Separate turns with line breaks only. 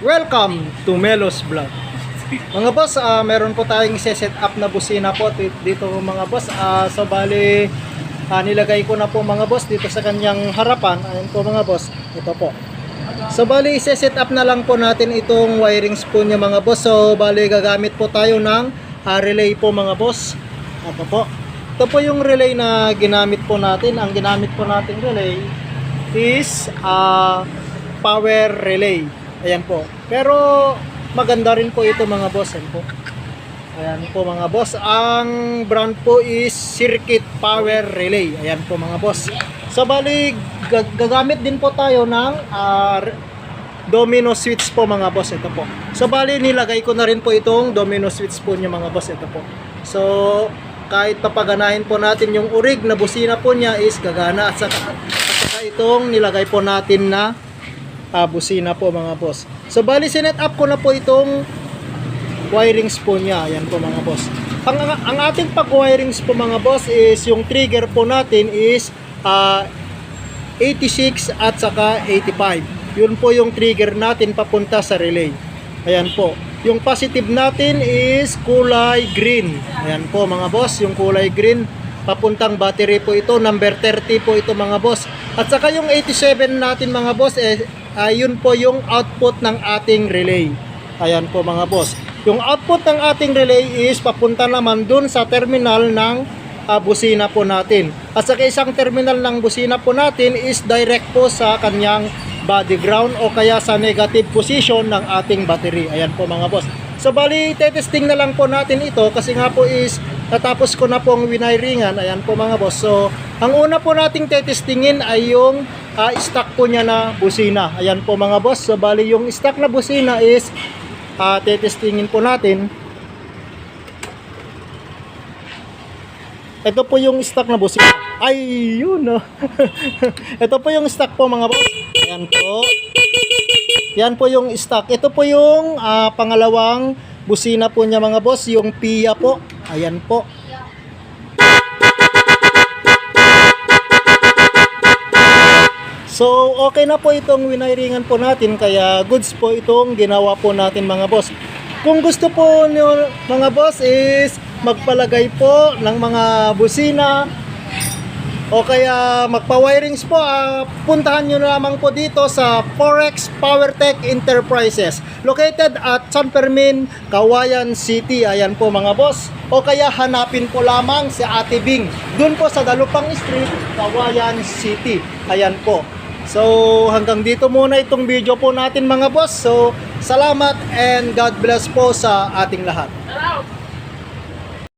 Welcome to Melos Vlog. Mga boss, ah, meron po tayong set up na busina po dito mga boss. Ah, so bali, ah, nilagay ko na po mga boss dito sa kanyang harapan. Ayun po mga boss, ito po. So bali, set up na lang po natin itong wiring spoon niya mga boss. So bali, gagamit po tayo ng ah, relay po mga boss. Ito po. Ito po yung relay na ginamit po natin. Ang ginamit po natin relay is ah, power relay. Ayan po. Pero maganda rin po ito mga boss. Ayan po. Ayan po mga boss. Ang brand po is Circuit Power Relay. Ayan po mga boss. So bali gag- gagamit din po tayo ng ah, domino switch po mga boss. Ito po. So bali nilagay ko na rin po itong domino switch po niya mga boss. Ito po. So kahit papaganahin po natin yung urig na busina po niya is gagana at saka, at saka itong nilagay po natin na ah, busina po mga boss. So bali sinet up ko na po itong wirings po niya. Ayan po mga boss. Ang, ang, ating pag-wirings po mga boss is yung trigger po natin is ah, 86 at saka 85. Yun po yung trigger natin papunta sa relay. Ayan po. Yung positive natin is kulay green. Ayan po mga boss, yung kulay green. Papuntang battery po ito. Number 30 po ito mga boss. At saka yung 87 natin mga boss, eh, ayun po yung output ng ating relay. Ayan po mga boss. Yung output ng ating relay is papunta naman dun sa terminal ng ah, busina po natin. At saka isang terminal ng busina po natin is direct po sa kanyang body ground o kaya sa negative position ng ating battery. Ayan po mga boss. So bali, tetesting na lang po natin ito kasi nga po is natapos ko na pong winiringan. Ayan po mga boss. So, ang una po nating tetestingin ay yung ah, stock po niya na busina. Ayan po mga boss. So bali, yung stock na busina is ah, tetestingin po natin. Ito po yung stock na busina. Ay, yun oh. Ito po yung stock po mga boss. Ayan po. Yan po yung stock. Ito po yung ah, pangalawang busina po niya mga boss, yung Pia po. Ayan po. So, okay na po itong winiringan po natin kaya goods po itong ginawa po natin mga boss. Kung gusto po nyo mga boss is magpalagay po ng mga busina o kaya magpa-wirings po, ah, puntahan nyo lamang po dito sa Forex PowerTech Enterprises located at San Fermin, Kawayan City. Ayan po mga boss. O kaya hanapin po lamang si Ate Bing. Doon po sa Dalupang Street, Kawayan City. Ayan po. So hanggang dito muna itong video po natin mga boss. So salamat and God bless po sa ating lahat.